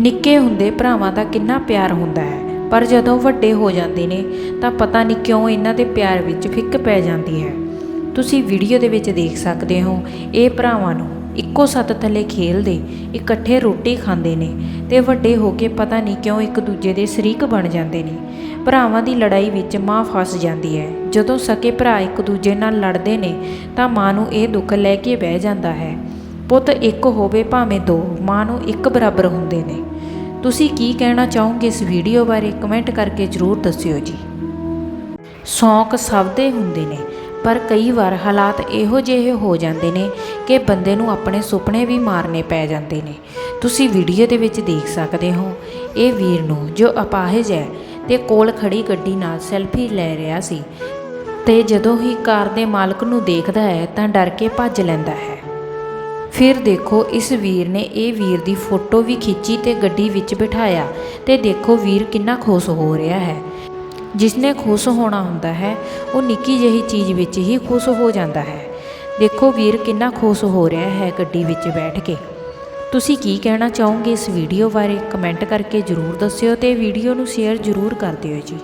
ਨਿੱਕੇ ਹੁੰਦੇ ਭਰਾਵਾਂ ਦਾ ਕਿੰਨਾ ਪਿਆਰ ਹੁੰਦਾ ਹੈ। ਪਰ ਜਦੋਂ ਵੱਡੇ ਹੋ ਜਾਂਦੇ ਨੇ, ਤਾਂ ਪਤਾ ਨਹੀਂ ਕਿਉਂ ਇਹਨਾਂ ਦੇ ਪਿਆਰ ਵਿੱਚ ਫਿੱਕ ਪੈ ਜਾਂਦੀ ਹੈ। ਤੁਸੀਂ ਵੀਡੀਓ ਦੇ ਵਿੱਚ ਦੇਖ ਸਕਦੇ ਹੋ, ਇਹ ਭਰਾਵਾਂ ਨੂੰ ਇੱਕੋ ਸੱਤ ਥੱਲੇ ਖੇਲਦੇ, ਇਕੱਠੇ ਰੋਟੀ ਖਾਂਦੇ ਨੇ ਤੇ ਵੱਡੇ ਹੋ ਕੇ ਪਤਾ ਨਹੀਂ ਕਿਉਂ ਇੱਕ ਦੂਜੇ ਦੇ ਸ਼ਰੀਕ ਬਣ ਜਾਂਦੇ ਨੇ। ਭਰਾਵਾਂ ਦੀ ਲੜਾਈ ਵਿੱਚ ਮਾਂ ਫਸ ਜਾਂਦੀ ਹੈ। ਜਦੋਂ ਸਕੇ ਭਰਾ ਇੱਕ ਦੂਜੇ ਨਾਲ ਲੜਦੇ ਨੇ, ਤਾਂ ਮਾਂ ਨੂੰ ਇਹ ਦੁੱਖ ਲੈ ਕੇ ਬਹਿ ਜਾਂਦਾ ਹੈ। ਪੁੱਤ ਇੱਕ ਹੋਵੇ ਭਾਵੇਂ ਦੋ, ਮਾਂ ਨੂੰ ਇੱਕ ਬਰਾਬਰ ਹੁੰਦੇ ਨੇ। ਤੁਸੀਂ ਕੀ ਕਹਿਣਾ ਚਾਹੋਗੇ ਇਸ ਵੀਡੀਓ ਬਾਰੇ ਕਮੈਂਟ ਕਰਕੇ ਜ਼ਰੂਰ ਦੱਸਿਓ ਜੀ। ਸ਼ੌਂਕ ਸਭ ਦੇ ਹੁੰਦੇ ਨੇ, ਪਰ ਕਈ ਵਾਰ ਹਾਲਾਤ ਇਹੋ ਜਿਹੇ ਹੋ ਜਾਂਦੇ ਨੇ ਕਿ ਬੰਦੇ ਨੂੰ ਆਪਣੇ ਸੁਪਨੇ ਵੀ ਮਾਰਨੇ ਪੈ ਜਾਂਦੇ ਨੇ। ਤੁਸੀਂ ਵੀਡੀਓ ਦੇ ਵਿੱਚ ਦੇਖ ਸਕਦੇ ਹੋ, ਇਹ ਵੀਰ ਨੂੰ ਜੋ ਅਪਾਹਜ ਹੈ ਤੇ ਕੋਲ ਖੜੀ ਗੱਡੀ ਨਾਲ ਸੈਲਫੀ ਲੈ ਰਿਹਾ ਸੀ ਤੇ ਜਦੋਂ ਹੀ ਕਾਰ ਦੇ ਮਾਲਕ ਨੂੰ ਦੇਖਦਾ ਹੈ ਤਾਂ ਡਰ ਕੇ ਭੱਜ ਲੈਂਦਾ ਹੈ। ਫਿਰ ਦੇਖੋ ਇਸ ਵੀਰ ਨੇ ਇਹ ਵੀਰ ਦੀ ਫੋਟੋ ਵੀ ਖਿੱਚੀ ਤੇ ਗੱਡੀ ਵਿੱਚ ਬਿਠਾਇਆ ਤੇ ਦੇਖੋ ਵੀਰ ਕਿੰਨਾ ਖੁਸ਼ ਹੋ ਰਿਹਾ ਹੈ। ਜਿਸਨੇ ਖੁਸ਼ ਹੋਣਾ ਹੁੰਦਾ ਹੈ, ਉਹ ਨਿੱਕੀ ਜਿਹੀ ਚੀਜ਼ ਵਿੱਚ ਹੀ ਖੁਸ਼ ਹੋ ਜਾਂਦਾ ਹੈ। ਦੇਖੋ ਵੀਰ ਕਿੰਨਾ ਖੁਸ਼ ਹੋ ਰਿਹਾ ਹੈ ਗੱਡੀ ਵਿੱਚ ਬੈਠ ਕੇ। ਤੁਸੀਂ ਕੀ ਕਹਿਣਾ ਚਾਹੋਗੇ ਇਸ ਵੀਡੀਓ ਬਾਰੇ? ਕਮੈਂਟ ਕਰਕੇ ਜਰੂਰ ਦੱਸਿਓ ਤੇ ਵੀਡੀਓ ਨੂੰ ਸ਼ੇਅਰ ਜਰੂਰ ਕਰ ਦਿਓ ਜੀ।